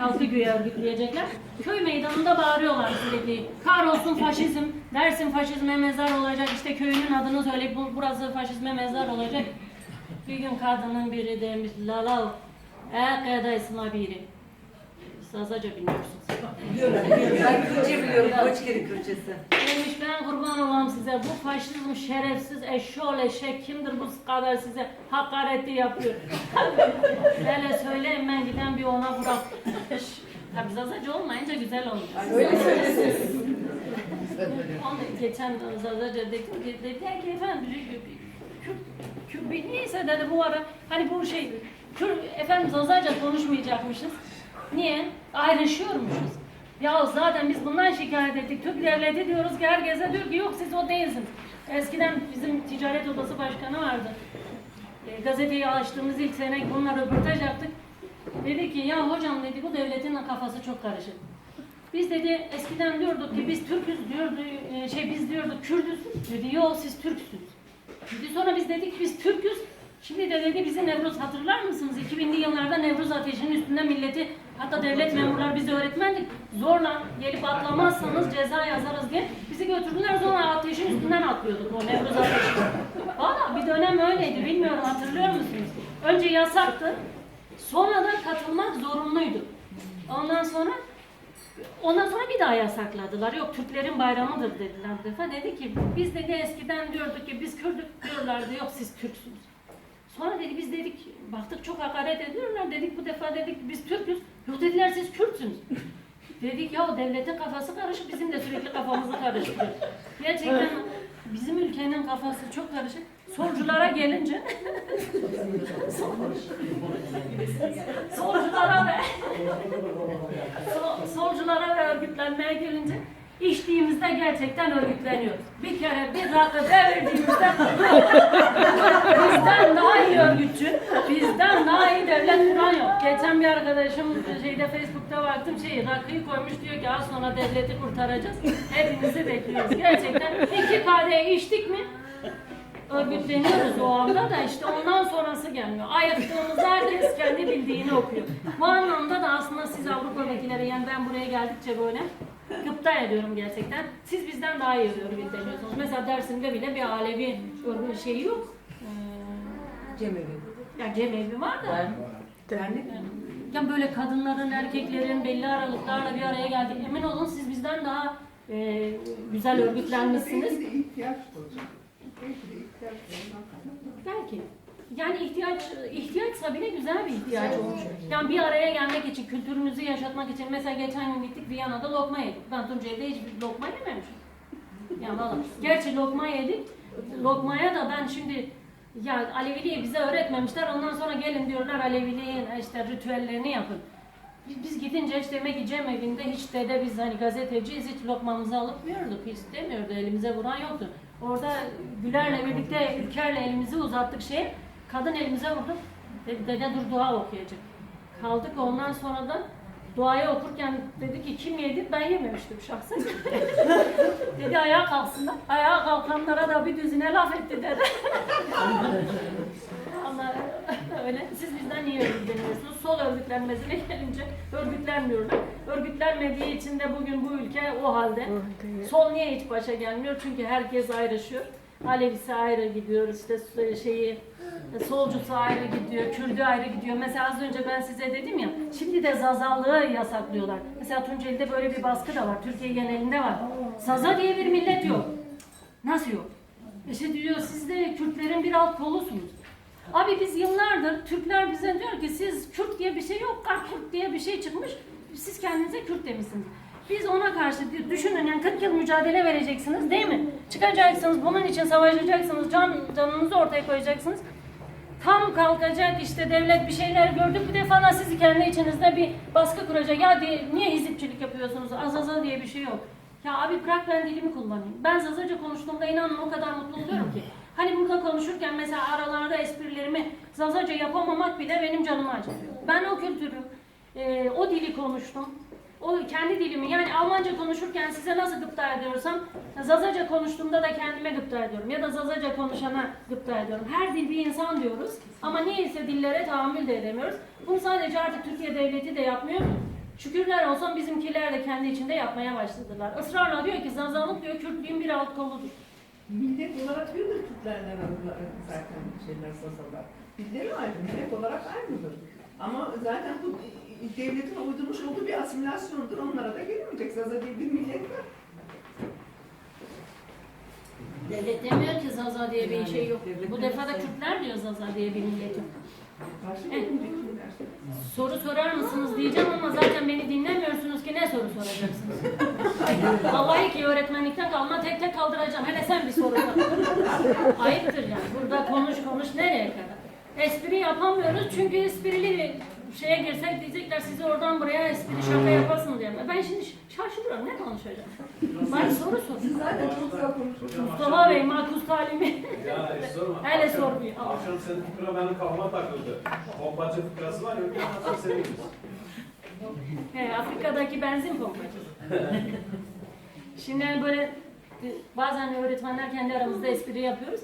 halkı güya örgütleyecekler. Köy meydanında bağırıyorlar sürekli. Kahrolsun faşizm, dersin faşizme mezar olacak, işte köyünün adını söyle, bu- burası faşizme mezar olacak. Bir gün kadının biri demiş, lalav, ekada isma biri. Sazaca bilmiyorsunuz. Biliyorum, biliyorum. Ben Kürtçe biliyorum. Koçgeri Kürtçesi. Demiş ben kurban olam size bu faşizm şerefsiz eşşoğlu eşek kimdir bu kadar size hakareti yapıyor. Hele söyleyin ben giden bir ona bırak. Tabi zazacı olmayınca güzel olmuyor. Öyle söylesin. Onu geçen zazacı dedi ki, dedi ki efendim Kürt, Kürt, bir neyse dedi bu ara hani bu şey Kürt, efendim zazaca konuşmayacakmışız. Niye? Ayrışıyormuşuz. Ya zaten biz bundan şikayet ettik. Türk devleti diyoruz ki herkese diyor ki yok siz o değilsiniz. Eskiden bizim ticaret odası başkanı vardı. E, gazeteyi açtığımız ilk sene bununla röportaj yaptık. Dedi ki ya hocam dedi bu devletin kafası çok karışık. Biz dedi eskiden diyorduk ki biz Türk'üz diyordu, e, şey biz diyorduk Kürdüz. Dedi yok siz Türksünüz. Dedi sonra biz dedik biz Türk'üz. Şimdi de dedi bizi Nevruz hatırlar mısınız? 2000'li yıllarda Nevruz ateşinin üstünde milleti hatta devlet memurlar bize öğretmendik. Zorla gelip atlamazsanız ceza yazarız diye bizi götürdüler sonra ateşin üstünden atlıyorduk o Nevruz ateşi. Valla bir dönem öyleydi bilmiyorum hatırlıyor musunuz? Önce yasaktı. Sonra da katılmak zorunluydu. Ondan sonra Ondan sonra bir daha yasakladılar. Yok Türklerin bayramıdır dediler bu defa. Dedi ki biz dedi eskiden diyorduk ki biz Kürdük diyorlardı. Yok siz Türksünüz. Sonra dedi biz dedik baktık çok hakaret ediyorlar. Dedik bu defa dedik biz Türk'üz. Yok dediler siz Kürtsünüz. Dedik ya devletin kafası karışık bizim de sürekli kafamızı karıştırıyor. Gerçekten bizim ülkenin kafası çok karışık. Solculara gelince solculara ve Sol- solculara ve örgütlenmeye gelince içtiğimizde gerçekten örgütleniyoruz. Bir kere bir rakı devirdiğimizde bizden daha iyi örgütçü, bizden daha iyi devlet kuran yok. Geçen bir arkadaşım şeyde Facebook'ta baktım şey rakıyı koymuş diyor ki az sonra devleti kurtaracağız. Hepinizi bekliyoruz. Gerçekten iki kadeh içtik mi örgütleniyoruz o anda da işte ondan sonrası gelmiyor. Ayırttığımızda herkes kendi bildiğini okuyor. Bu anlamda da aslında siz Avrupa'dakilere yani ben buraya geldikçe böyle gıpta ediyorum gerçekten. Siz bizden daha iyi örgütleniyorsunuz. Mesela Dersim'de bile bir Alevi örgüt şeyi yok. Ee, Cemevi. yani cemevi var da. Dernek. Ya böyle kadınların, erkeklerin belli aralıklarla bir araya geldik. Emin olun siz bizden daha e, güzel örgütlenmişsiniz. Belki de ihtiyaç olacak. Belki de ihtiyaç olacak. Belki. Yani ihtiyaç ihtiyaçsa bile güzel bir ihtiyaç olmuş. Yani bir araya gelmek için, kültürümüzü yaşatmak için. Mesela geçen gün gittik Viyana'da lokma yedik. Ben Tunceli'de hiç lokma yememişim. Yani valla. Gerçi lokma yedik. Lokmaya da ben şimdi ya Aleviliği bize öğretmemişler. Ondan sonra gelin diyorlar Aleviliğin işte ritüellerini yapın. Biz, gidince işte demek ki Cem evinde hiç de biz hani gazeteciyiz hiç lokmamızı alıp yiyorduk. Hiç demiyordu elimize vuran yoktu. Orada Güler'le birlikte Ülker'le elimizi uzattık şeye. Kadın elimize vurdu. Dedi dede dur dua okuyacak. Kaldık ondan sonra da duayı okurken dedi ki kim yedi? Ben yememiştim şahsen. dedi ayağa kalksınlar. Ayağa kalkanlara da bir düzine laf etti dedi. Allah öyle. Siz bizden iyi örgütleniyorsunuz. Sol örgütlenmesine gelince örgütlenmiyorlar. Örgütlenmediği için de bugün bu ülke o halde. Sol niye hiç başa gelmiyor? Çünkü herkes ayrışıyor. Alevisi ayrı gidiyor, işte şeyi solcusu ayrı gidiyor, Kürdü ayrı gidiyor. Mesela az önce ben size dedim ya, şimdi de Zazallığı yasaklıyorlar. Mesela Tunceli'de böyle bir baskı da var, Türkiye genelinde var. Zaza diye bir millet yok. Nasıl yok? İşte diyor siz de Kürtlerin bir alt kolusunuz. Abi biz yıllardır Türkler bize diyor ki siz Kürt diye bir şey yok, Kürt diye bir şey çıkmış. Siz kendinize Kürt demişsiniz. Biz ona karşı düşünün yani 40 yıl mücadele vereceksiniz değil mi? Çıkacaksınız, bunun için savaşacaksınız, can, canınızı ortaya koyacaksınız. Tam kalkacak işte devlet bir şeyler gördük bir defa sizi kendi içinizde bir baskı kuracak. Ya diye, niye hizipçilik yapıyorsunuz? Azaza diye bir şey yok. Ya abi bırak ben dilimi kullanayım. Ben Zazaca konuştuğumda inanın o kadar mutlu oluyorum ki. Hani burada konuşurken mesela aralarda esprilerimi Zazaca yapamamak bile benim canımı acıtıyor. Ben o kültürü, e, o dili konuştum. O kendi dilimi yani Almanca konuşurken size nasıl gıpta ediyorsam Zazaca konuştuğumda da kendime gıpta ediyorum. Ya da Zazaca konuşana gıpta ediyorum. Her dil bir insan diyoruz ama niyeyse dillere tahammül de edemiyoruz. Bunu sadece artık Türkiye Devleti de yapmıyor. Şükürler olsun bizimkiler de kendi içinde yapmaya başladılar. Israrla diyor ki Zazanlık diyor Kürtlüğün bir alt koludur. Millet olarak diyordur Türklerden alırlar zaten şeyler sasalar. Bizleri ayrı, millet olarak aynıdır. Ama zaten bu devletin uydurmuş olduğu bir asimilasyondur. Onlara da gelemeyecek. Zaza diye bir millet var. Devlet demiyor ki Zaza diye bir şey yok. Devlet Bu defa da Kürtler diyor Zaza diye bir millet yok. Karşı Evet. Soru sorar mısınız diyeceğim ama zaten beni dinlemiyorsunuz ki ne soru soracaksınız? Vallahi ki öğretmenlikten kalma tek tek kaldıracağım. Hele sen bir soru sor. Ayıptır yani. Burada konuş konuş nereye kadar? Espri yapamıyoruz çünkü esprili şeye girsek diyecekler sizi oradan buraya espri şaka yapasın diye. Ben şimdi şaşırıyorum ne konuşacağım? Bari soru sor. Siz zaten çok güzel konuşuyorsunuz. Mustafa Bey makus talimi. Ya hiç sorma. Hele Akşam- sor bir. Akşam senin fıkra benim kafama takıldı. Pompacı fıkrası var ya, bir anlatsam sevinirim. He, Afrika'daki benzin pompacısı. Şimdi hani böyle e, bazen öğretmenler kendi aramızda espri yapıyoruz.